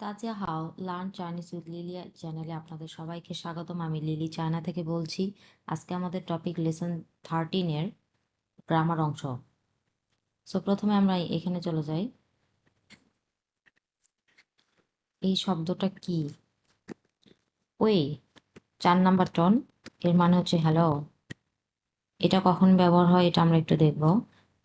Tazia how learn Chinese with Lilia চ্যানেলে আপনাদের সবাইকে স্বাগতম। আমি লিলি চায়না থেকে বলছি। আজকে আমাদের টপিক লেসন থার্টিনের গ্রামার অংশ। সো প্রথমে আমরা এখানে চলে যাই। এই শব্দটা কি? ওই, চার নাম্বার টন এর মানে হচ্ছে হ্যালো এটা কখন ব্যবহার হয় এটা আমরা একটু দেখব।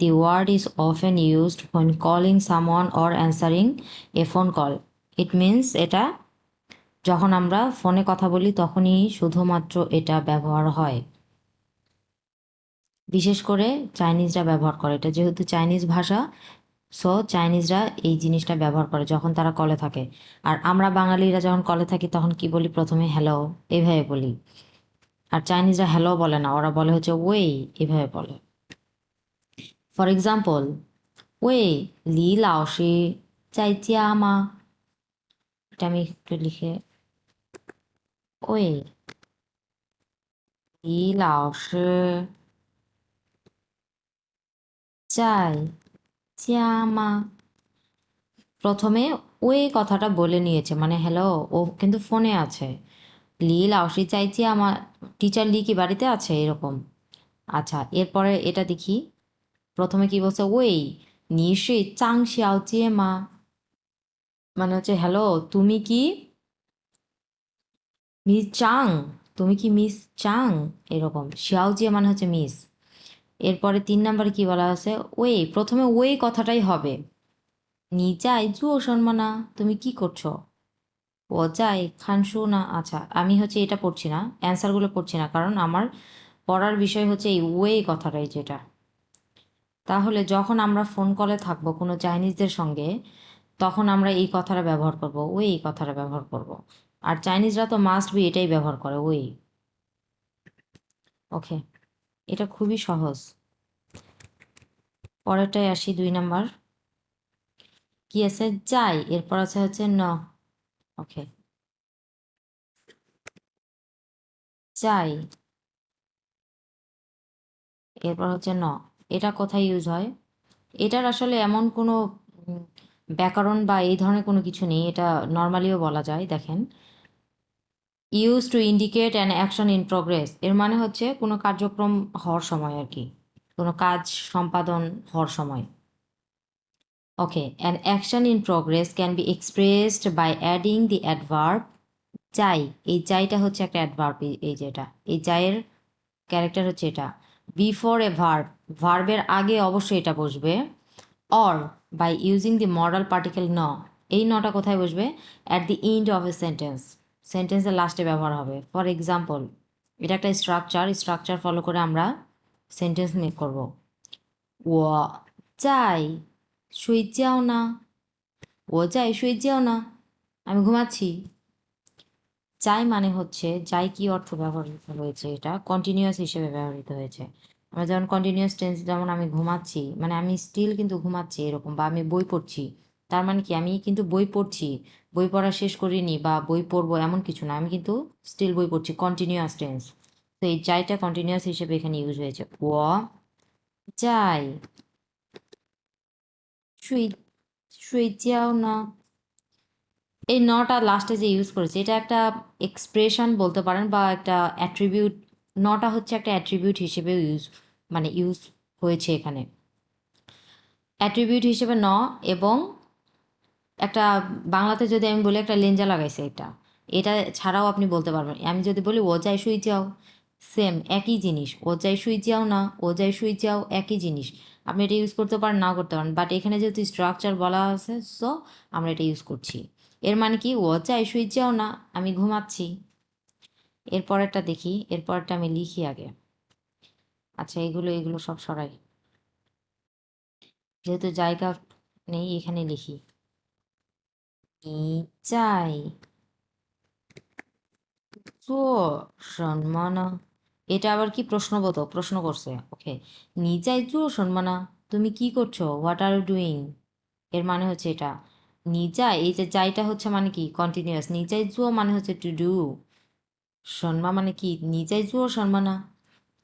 The word is often used when calling someone or answering a phone call it means এটা, যখন আমরা ফোনে কথা বলি তখনই শুধুমাত্র এটা ব্যবহার হয়। বিশেষ করে চাইনিজরা ব্যবহার করে। এটা যেহেতু চাইনিজ ভাষা সো চাইনিজরা এই জিনিসটা ব্যবহার করে যখন তারা কলে থাকে। আর আমরা বাঙালিরা যখন কলে থাকি তখন কি বলি প্রথমে? হ্যালো এভাবে বলি। আর চাইনিজরা হ্যালো বলে না, ওরা বলে হচ্ছে ওয়ে এভাবে বলে। ফর এক্সাম্পল ওয়ে লি লাওসি চাই চিয়া মা এটা আমি একটু লিখে ওই লি লাওসি চাই চিয়া মা প্রথমে ওই কথাটা বলে নিয়েছে মানে হ্যালো ও কিন্তু ফোনে আছে। লি লাওসি চাইছি আমার টিচার লি কি বাড়িতে আছে এরকম? আচ্ছা এরপরে এটা দেখি। প্রথমে কি বলছে, ওই নিশ্চি চাং শিয়াও চিয়ে মা মানে হচ্ছে, হ্যালো, তুমি কি মিস চাং? তুমি কি মিস চাং? এরকম। শিয়াও জিয়ে মানে হচ্ছে মিস। এরপরে তিন নম্বরে কি বলা আছে? ওয়ে, প্রথমে ওয়ে কথাটাই হবে। নি যাই জুও সম্মানা, তুমি কি করছ? ও যাই খানসু না। আচ্ছা আমি হচ্ছে এটা পড়ছি না, অ্যান্সারগুলো পড়ছি না, কারণ আমার পড়ার বিষয় হচ্ছে এই ওয়ে কথাটাই যেটা। তাহলে যখন আমরা ফোন কলে থাকব কোনো চাইনিজদের সঙ্গে তখন আমরা এই কথাটা ব্যবহার করব, ওই এই কথাটা ব্যবহার করব। আর চাইনিজরা তো মাস্ট বি এটাই ব্যবহার করে, ওই। ওকে এটা খুবই সহজ। পরেরটায় আসি দুই নাম্বার। কি আছে? যাই, এরপর আছে হচ্ছে ন। ওকে যাই। এরপর হচ্ছে ন। এটা কোথায় ইউজ হয়? এটার আসলে এমন কোনো ব্যাকরণ বা এই ধরনের কোনো কিছু নেই, এটা নর্মালিও বলা যায়, দেখেন। Use to indicate an action in progress এর মানে হচ্ছে কোনো কার্যক্রম হওয়ার সময় আর কি, কোনো কাজ সম্পাদন হওয়ার সময়। Okay an action in progress can be expressed by adding the adverb চাই এই চাইটা হচ্ছে একটা অ্যাডভার্ব এই যেটা এই চাইয়ের ক্যারেক্টার হচ্ছে এটা। বিফোর এ ভার্ব ভার্বের আগে অবশ্যই এটা বসবে। Or by using the modal particle ন এই নটা কোথায় বসবে? At the end of a sentence সেন্টেন্সের লাস্টে ব্যবহার হবে। ফর এক্সাম্পল এটা একটা স্ট্রাকচার স্ট্রাকচার ফলো করে আমরা সেন্টেন্স মেক করব। ও চাই, শুই যাও না। ও চাই, শুই যাও না। আমি ঘুমাচ্ছি। চাই মানে হচ্ছে, যাই কি অর্থ ব্যবহৃত হয়েছে এটা কন্টিনিউয়াস হিসেবে ব্যবহৃত হয়েছে। আমরা যেমন কন্টিনিউয়াস টেন্স যেমন আমি ঘুমাচ্ছি মানে আমি স্টিল কিন্তু ঘুমাচ্ছি এরকম বা আমি বই পড়ছি, তার মানে কি আমি কিন্তু বই পড়ছি, বই পড়া শেষ করিনি বা বই পড়ব এমন কিছু না, আমি কিন্তু স্টিল বই পড়ছি কন্টিনিউয়াস টেন্স তো এই যাইটা কন্টিনিউয়াস হিসেবে এখানে ইউজ হয়েছে। ও যাই। শুই যাও না। এই নটা লাস্টে যে ইউজ করেছে, এটা একটা এক্সপ্রেশন বলতে পারেন বা একটা অ্যাট্রিবিউট নটা হচ্ছে একটা অ্যাট্রিবিউট হিসেবে ইউজ মানে ইউজ হয়েছে এখানে। অ্যাট্রিবিউট হিসেবে ন এবং একটা, বাংলাতে যদি আমি বলি একটা লেঞ্জা লাগাইছে এটা। এটা ছাড়াও আপনি বলতে পারবেন। আমি যদি বলি ও যাই শুই যাও সেম একই জিনিস। ও যাই শুই যাও না ও যাই শুই যাও, একই জিনিস। আপনি এটা ইউজ করতে পারেন না করতে পারেন। বাট এখানে যেহেতু স্ট্রাকচার বলা আছে সো আমরা এটা ইউজ করছি। এর মানে কি? ও চাই শুই যাও না, আমি ঘুমাচ্ছি। এরপরেরটা দেখি এরপরটা আমি লিখি আগে। আচ্ছা এগুলো এগুলো সব সরাই। যেহেতু জায়গা নেই, এখানে লিখি। চাই। তো সম্মানা এটা আবার কি প্রশ্নবোধক? প্রশ্ন করছে। ওকে। নি চাই চো সম্মানা তুমি কি করছ? হোয়াট আর ইউ ডুইং এর মানে হচ্ছে এটা। নিজা এই যে যাইটা হচ্ছে মানে কি? কন্টিনিউয়াস নিজাই জুও মানে হচ্ছে টু ডু সন্মা মানে কি? নিজাই জুও সন্মা না।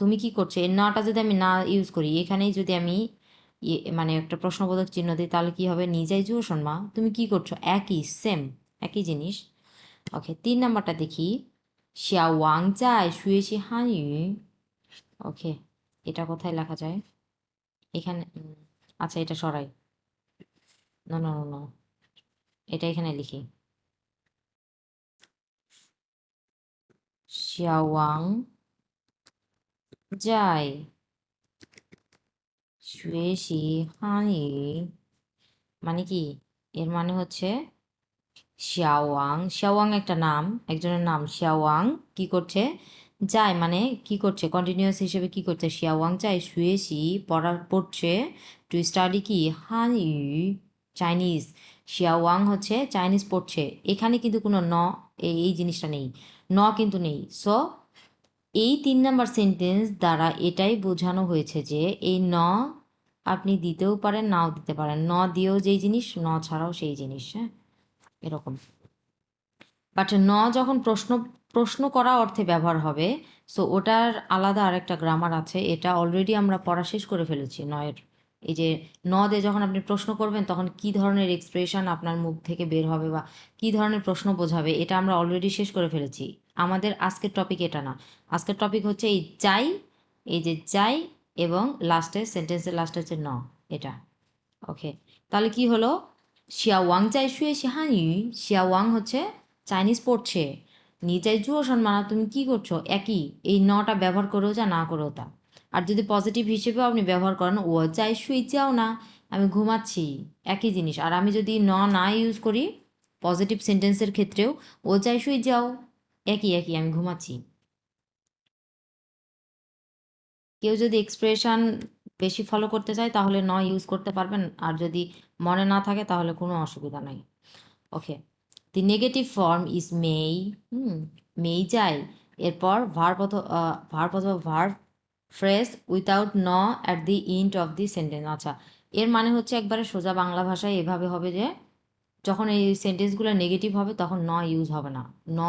তুমি কি করছ? এর নাটা যদি আমি না ইউজ করি, এখানেই যদি আমি মানে একটা প্রশ্নবোধক চিহ্ন দিই, তাহলে কি হবে? নিজাই জুও সন্মা। তুমি কি করছ? একই সেম একই জিনিস। ওকে তিন নাম্বারটা দেখি। শিয়া ওয়াং চাই শুয়েছি হানইউ ওকে এটা কোথায় লেখা যায়? এখানে আচ্ছা এটা সরাই। না না না এটা এখানে লিখি। শিয়া ওয়াং যাই শুয়েছি হানইউ মানে কি? এর মানে হচ্ছে শিয়াওয়াং শিয়াওয়াং একটা নাম, একজনের নাম শিয়াওয়াং কি করছে? যায় মানে কি করছে? কন্টিনিউয়াস হিসেবে কি করছে? শিয়াওয়াং যায় শুয়েছি পড়া পড়ছে। টু স্টাডি কি? হান চাইনিজ শিয়াওয়াং হচ্ছে চাইনিজ পড়ছে। এখানে কিন্তু কোনো ন এই জিনিসটা নেই। ন কিন্তু নেই। সো এই তিন নাম্বার সেন্টেন্স দ্বারা এটাই বোঝানো হয়েছে যে এই ন আপনি দিতেও পারেন, নাও দিতে পারেন। ন দিয়েও যেই জিনিস, ন ছাড়াও সেই জিনিস হ্যাঁ? এরকম। বাট ন যখন প্রশ্ন প্রশ্ন করা অর্থে ব্যবহার হবে সো ওটার আলাদা আরেকটা গ্রামার আছে। এটা অলরেডি আমরা পড়া শেষ করে ফেলেছি, নয়ের। এই যে ন যখন আপনি প্রশ্ন করবেন, তখন কি ধরনের এক্সপ্রেশন আপনার মুখ থেকে বের হবে বা কি ধরনের প্রশ্ন বোঝাবে, এটা আমরা অলরেডি শেষ করে ফেলেছি। আমাদের আজকের টপিক এটা না। আজকের টপিক হচ্ছে এই চাই এই যে চাই এবং লাস্টে সেন্টেন্সের লাস্টে হচ্ছে ন, এটা। ওকে তাহলে কি হলো? শিয়া ওয়াং চাই শুয়ে শিহান ইউ শিয়া ওয়াং হচ্ছে চাইনিজ পড়ছে। নিজাই জুয়ো সম্মানা তুমি কি করছ? একই, এই নটা ব্যবহার করেও যা না করেও তা। আর যদি পজিটিভ হিসেবেও আপনি ব্যবহার করেন, ও চাই শুই যাও না, আমি ঘুমাচ্ছি। একই জিনিস। আর আমি যদি ন, না ইউজ করি পজিটিভ সেন্টেন্সের ক্ষেত্রেও, ও চাই শুই যাও। একই একই, আমি ঘুমাচ্ছি। কেউ যদি এক্সপ্রেশন বেশি ফলো করতে চায়, তাহলে ন ইউজ করতে পারবেন। আর যদি মনে না থাকে, তাহলে কোনো অসুবিধা নাই। Okay the negative form is মেই হুম মেই যায়। এরপর ভার্ব অথবা ভার্ব অথবা ভার্ব ফ্রেজ উইথাউট ন at the end of the sentence আচ্ছা এর মানে হচ্ছে একবারে সোজা বাংলা ভাষায় এভাবে হবে যে, যখন এই সেন্টেন্সগুলো নেগেটিভ হবে, তখন ন ইউজ হবে না। ন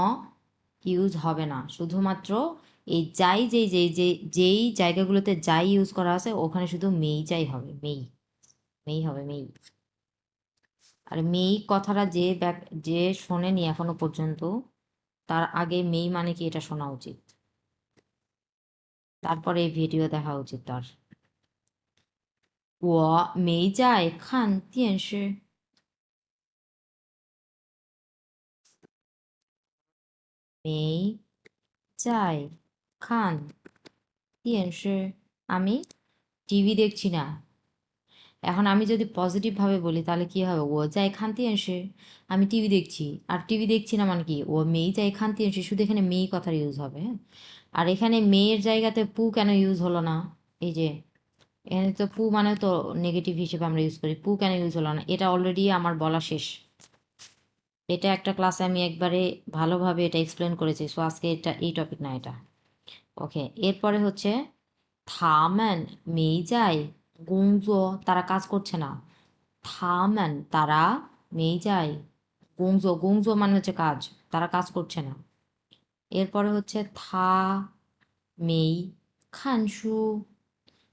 ইউজ হবে না। শুধুমাত্র এই যাই, যেই যেই যে যেই জায়গাগুলোতে যাই ইউজ করা আছে, ওখানে শুধু মেই যাই হবে। মেই মেই হবে, মেই। আর মেই কথাটা যে যে শোনেনি এখনও পর্যন্ত, তার আগে মেই মানে কি, এটা শোনা উচিত। তারপরে এই ভিডিও দেখা উচিত তার। ও মেই যাই খান টেনশি মেই যাই খান টেনশি আমি টিভি দেখছি না। এখন আমি যদি পজিটিভভাবে বলি, তাহলে কি হবে? ও যাই খান্তি এসে আমি টিভি দেখছি। আর টিভি দেখছি না মানে কি? ও মেয়ে যাই খান্তি এসে শুধু এখানে মেয়ে কথার ইউজ হবে হ্যাঁ? আর এখানে মেয়ের জায়গাতে পু কেন ইউজ হলো না? এই যে, এখানে তো পু মানে তো নেগেটিভ হিসেবে আমরা ইউজ করি। পু কেন ইউজ হলো না? এটা অলরেডি আমার বলা শেষ। এটা একটা ক্লাসে আমি একবারে ভালোভাবে এটা এক্সপ্লেন করেছি। সো আজকে এটা, এই টপিক না এটা। ওকে এরপরে হচ্ছে, থামেন যায় গুঞ্জ তারা কাজ করছে না। থামেন, তারা যায় গুঞ্জ গুঞ্জ মানে হচ্ছে কাজ। তারা কাজ করছে না। এরপরে হচ্ছে থা, মেই, খানসু,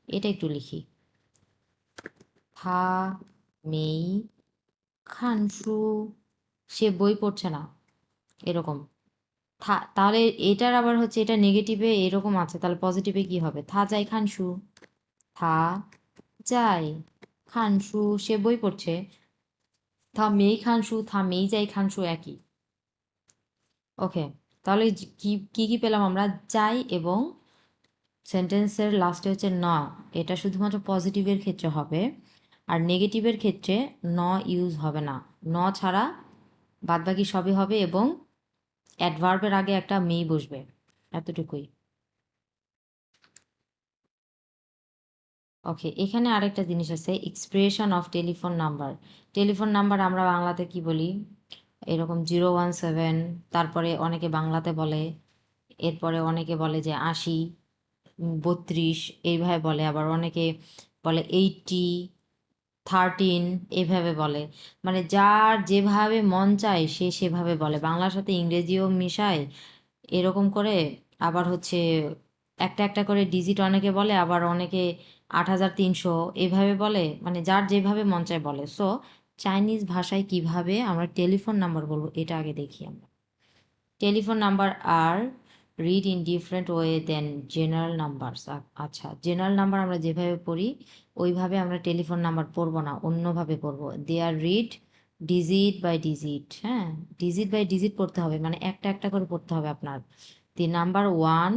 এটা একটু লিখি। থা, মেই, খানসু, সে বই পড়ছে না, এরকম। থা, তাহলে এটার আবার হচ্ছে এটা নেগেটিভে এরকম আছে, তাহলে পজিটিভে কি হবে? থা যাই খানসু, থা যাই খানসু, সে বই পড়ছে। থা মেই খানসু, থা মেই যাই খানসু, একই। ওকে তাহলে কি কি পেলাম আমরা? যাই এবং সেন্টেন্সের লাস্টে হচ্ছে ন। এটা শুধুমাত্র পজিটিভের ক্ষেত্রে হবে। আর নেগেটিভের ক্ষেত্রে ন ইউজ হবে না। ন ছাড়া বাদবাকি সবই হবে এবং অ্যাডভার্বের আগে একটা মেই বসবে। এতটুকুই। ওকে এখানে আরেকটা জিনিস আছে expression of telephone number telephone number আমরা বাংলাতে কি বলি? এরকম জিরো ওয়ান সেভেন, তারপরে অনেকে বাংলাতে বলে, এরপরে অনেকে বলে যে আশি বত্রিশ, এইভাবে বলে। আবার অনেকে বলে এইটটি, থার্টিন এইভাবে বলে। মানে যার যেভাবে মন চায়, সে সেভাবে বলে। বাংলার সাথে ইংরেজিও মিশায়, এরকম করে। আবার হচ্ছে একটা একটা করে ডিজিট অনেকে বলে, আবার অনেকে আট হাজার তিনশো এইভাবে বলে। মানে যার যেভাবে মন চায় বলে। সো চাইনিজ ভাষায় কীভাবে আমরা টেলিফোন নাম্বার বলব, এটা আগে দেখি আমরা। Telephone number are read in different way then general number আচ্ছা জেনারেল নাম্বার আমরা যেভাবে পড়ি, ওইভাবে আমরা টেলিফোন নাম্বার পড়ব না, অন্যভাবে পড়ব। They are read digit by digit হ্যাঁ? ডিজিট বাই ডিজিট পড়তে হবে মানে একটা একটা করে পড়তে হবে আপনার। The number one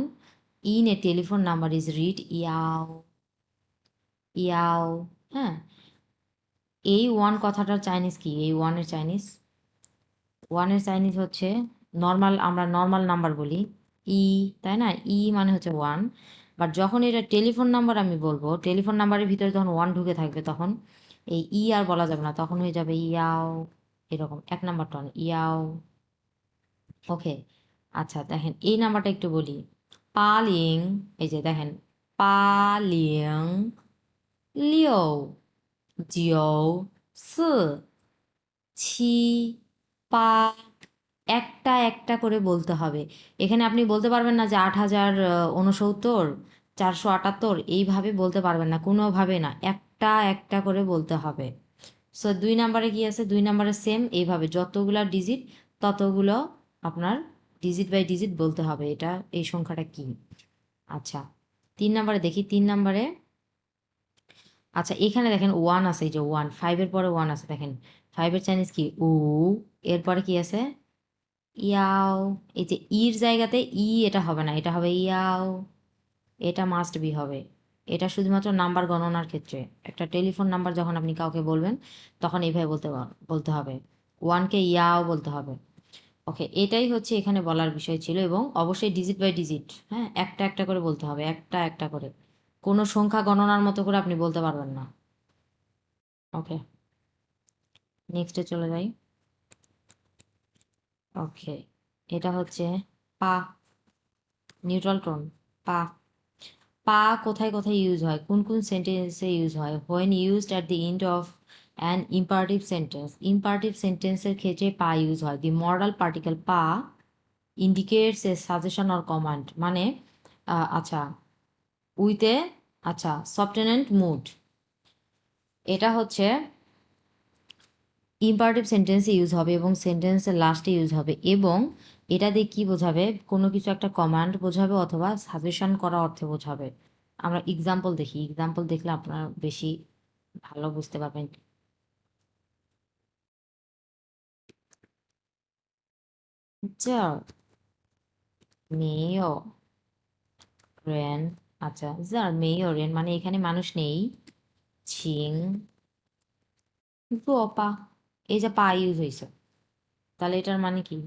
in a telephone number is read ইয়াও ইয়াও হ্যাঁ? এই ওয়ান কথাটার চাইনিজ কি? এই ওয়ানের চাইনিজ ওয়ানের চাইনিজ হচ্ছে নর্মাল আমরা নর্মাল নাম্বার বলি। ই তাই না? ই মানে হচ্ছে ওয়ান বাট যখন এটা টেলিফোন নাম্বার আমি বলব টেলিফোন নাম্বারের ভিতরে যখন ওয়ান ঢুকে থাকবে তখন এই ই আর বলা যাবে না। তখন হয়ে যাবে ইয়াও, এরকম। এক নাম্বার টন ইয়াও। ওকে আচ্ছা দেখেন, এই নাম্বারটা একটু বলি। পালিং, এই যে দেখেন, পালিং, লিও। জিও সি ছি পা একটা একটা করে বলতে হবে। এখানে আপনি বলতে পারবেন না যে আট হাজার উনসত্তর চারশো আটাত্তর, এইভাবে বলতে পারবেন না, কোনোভাবে না, একটা একটা করে বলতে হবে। সো দুই নাম্বারে কি আছে? দুই নাম্বারে সেম এইভাবে যতগুলো ডিজিট ততগুলো আপনার ডিজিট বাই ডিজিট বলতে হবে। এটা, এই সংখ্যাটা কি? আচ্ছা তিন নাম্বারে দেখি, তিন নাম্বারে আচ্ছা এখানে দেখেন ওয়ান আছে, এই যে ওয়ান ফাইভের পরে ওয়ান আছে, দেখেন। ফাইভের চাইনিজ কি? উ এরপরে কি আছে? ইয়াও, এই যে ইর জায়গাতে ই এটা হবে না, এটা হবে ইয়াও, এটা মাস্ট বি হবে। এটা শুধুমাত্র নাম্বার গণনার ক্ষেত্রে। একটা টেলিফোন নাম্বার যখন আপনি কাউকে বলবেন, তখন এইভাবে বলতে বলতে হবে। ওয়ানকে ইয়াও বলতে হবে। ওকে, এটাই হচ্ছে এখানে বলার বিষয় ছিল এবং অবশ্যই ডিজিট বাই ডিজিট হ্যাঁ একটা একটা করে বলতে হবে, একটা একটা করে। কোনো সংখ্যা গণনার মতো করে আপনি বলতে পারবেন না। ওকে। নেক্সটে চলে যাই। ওকে। এটা হচ্ছে পা। নিউট্রাল টোন পা। পা কোথায় কোথায় ইউজ হয়? কোন কোন সেন্টেন্সে ইউজ হয়? When used at the end of an imperative sentence imperative সেন্টেন্সের ক্ষেত্রে পা ইউজ হয়। দি মডাল পার্টিকেল পা indicates a suggestion or command মানে আচ্ছা উইথ এ আচ্ছা সফটেনেন্ট মুড এটা হচ্ছে ইম্পারেটিভ সেন্টেন্সে ইউজ হবে এবং সেন্টেন্সের লাস্টে ইউজ হবে এবং এটা দিয়ে কী বোঝাবে? কোনো কিছু একটা কমান্ড বোঝাবে অথবা সাজেশন করা অর্থে বোঝাবে। আমরা এক্সাম্পল দেখি। এক্সাম্পল দেখলে আপনারা বেশি ভালো বুঝতে পারবেন। যা মেয় রেন আচ্ছা যার মেয় রেন মানে এখানে মানুষ নেই। ছিং। পা এই যে পা ইউজ হয়েছে, তাহলে এটার মানে কি?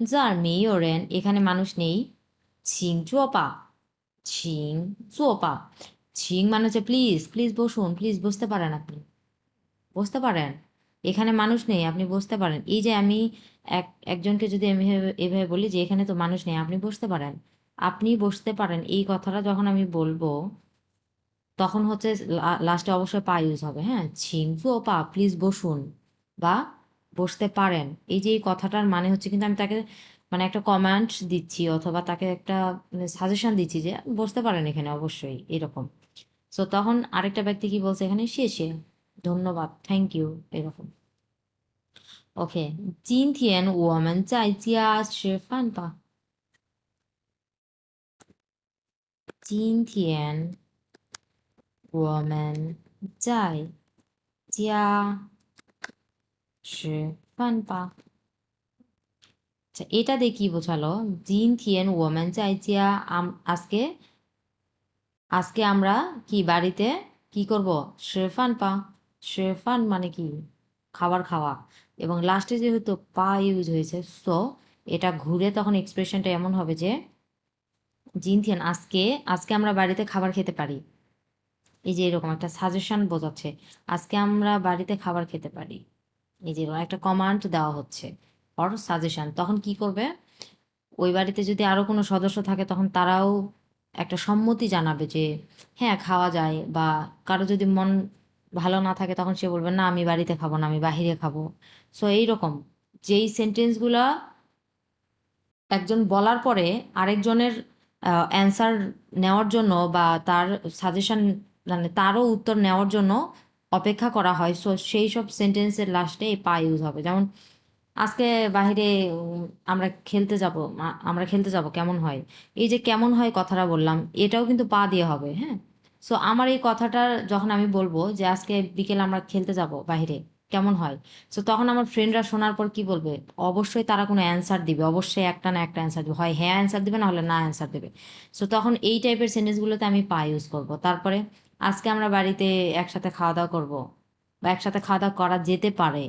যার মেয় রেন এখানে মানুষ নেই। ছিং পা ছিং পা ছিং মানে হচ্ছে প্লিজ প্লিজ বসুন প্লিজ বসতে পারেন আপনি। বসতে পারেন। এখানে মানুষ নেই, আপনি বসতে পারেন। এই যে আমি এক, একজনকে যদি আমি এভাবে বলি যে এখানে তো মানুষ নেই, আপনি বসতে পারেন। আপনি বসতে পারেন। এই কথাটা যখন আমি বলব, তখন হচ্ছে লাস্টে অবশ্যই পা ইউজ হবে। হ্যাঁ ছিমফু ও পা প্লিজ বসুন বা বসতে পারেন। এই যে এই কথাটার মানে হচ্ছে কিন্তু আমি তাকে মানে একটা কমান্ড দিচ্ছি অথবা তাকে একটা মানে সাজেশন দিচ্ছি যে বসতে পারেন এখানে অবশ্যই, এরকম। সো তখন আরেকটা ব্যক্তি কি বলছে এখানে? শেষে ধন্যবাদ থ্যাংক ইউ এরকম। ওকে চিন থিয়েন ওমেন চাই চিয়া শেফান পা। 今天我们在家吃饭吧。আচ্ছা এটা দিয়ে কি বোঝালো জিন থিয়েন ওমেন চাই চিয়া আজকে আজকে আমরা কি বাড়িতে কি করব শেরফান পা শেরফান মানে কি খাবার খাওয়া এবং লাস্টে যেহেতু পা ইউজ হয়েছে সো এটা ঘুরে তখন এক্সপ্রেশনটা এমন হবে যে জিনথিয়ান, আজকে আজকে আমরা বাড়িতে খাবার খেতে পারি। এই যে এরকম একটা সাজেশন বোঝাচ্ছে, আজকে আমরা বাড়িতে খাবার খেতে পারি। এই যে একটা কমান্ড দেওয়া হচ্ছে অর সাজেশন তখন কি করবে? ওই বাড়িতে যদি আরও কোনো সদস্য থাকে, তখন তারাও একটা সম্মতি জানাবে যে হ্যাঁ খাওয়া যায়। বা কারও যদি মন ভালো না থাকে, তখন সে বলবে, না, আমি বাড়িতে খাব না, আমি বাহিরে খাব। সো এইরকম। যেই সেন্টেন্সগুলা একজন বলার পরে আরেকজনের অ্যান্সার নেওয়ার জন্য বা তার সাজেশন মানে তারও উত্তর নেওয়ার জন্য অপেক্ষা করা হয়। সো সেই সব সেন্টেন্সের লাস্টে এই পা ইউজ হবে। যেমন আজকে উম, আমরা খেলতে যাব আমরা খেলতে যাব কেমন হয়? এই যে কেমন হয় কথাটা বললাম এটাও কিন্তু পা দিয়ে হবে হ্যাঁ? সো আমার এই কথাটা যখন আমি বলব যে আজকে বিকেল আমরা খেলতে যাব বাইরে কেমন হয় সো তখন আমার ফ্রেন্ডরা শোনার পর কি বলবে অবশ্যই তারা কোনো অ্যান্সার দিবে অবশ্যই একটা না একটা অ্যান্সার দিবে হয় হ্যাঁ অ্যান্সার দিবে না হলে না অ্যান্সার দেবে সো তখন এই টাইপের সেন্টেন্সগুলোতে আমি পা ইউজ করব তারপরে আজকে আমরা বাড়িতে একসাথে খাওয়া দাওয়া করব বা একসাথে খাওয়া দাওয়া করা যেতে পারে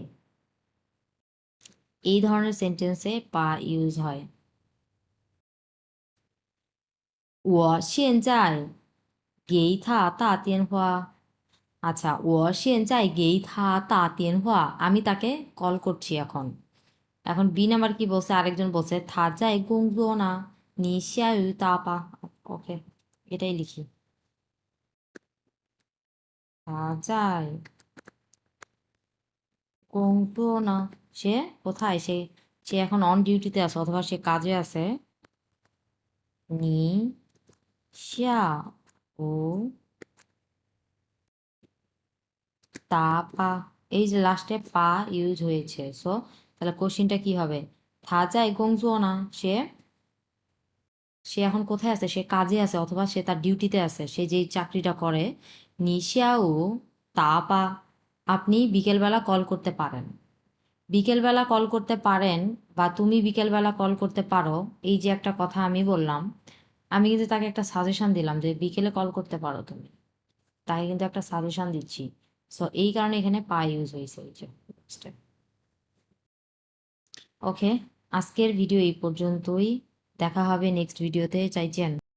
এই ধরনের সেন্টেন্সে পা ইউজ হয় 我现在给他打电话 আচ্ছা ও সেনজাই গেই থা তা তেন হওয়া আমি তাকে কল করছি এখন। এখন বি নাম্বার কি বলছে? আরেকজন বলছে থা যাই গুংজো না নিশিয়ায়ু তা পা ওকে, এটাই লিখি। থা যায় গুংজো না সে কোথায়? সে সে এখন অন ডিউটিতে আছে, অথবা সে কাজে আছে। নি শিয়া ও তা, পা, এই যে লাস্টে পা ইউজ হয়েছে। সো তাহলে কোশ্চিনটা কি হবে? থা যায় গংজুও না, সে সে এখন কোথায় আছে? সে কাজে আছে, অথবা সে তার ডিউটিতে আছে। সে যেই চাকরিটা করে নিশিয়াও তা, পা, আপনি বিকেলবেলা কল করতে পারেন। বিকেলবেলা কল করতে পারেন, বা তুমি বিকেলবেলা কল করতে পারো, এই যে একটা কথা আমি বললাম, আমি কিন্তু তাকে একটা সাজেশন দিলাম যে বিকেলে কল করতে পারো তুমি। তাকে কিন্তু একটা সাজেশন দিচ্ছি। সো এই কারণে এখানে পা ইউজ হয়েছে এই যে ওকে আজকের ভিডিও এই পর্যন্তই। দেখা হবে নেক্সট ভিডিওতে চাইছেন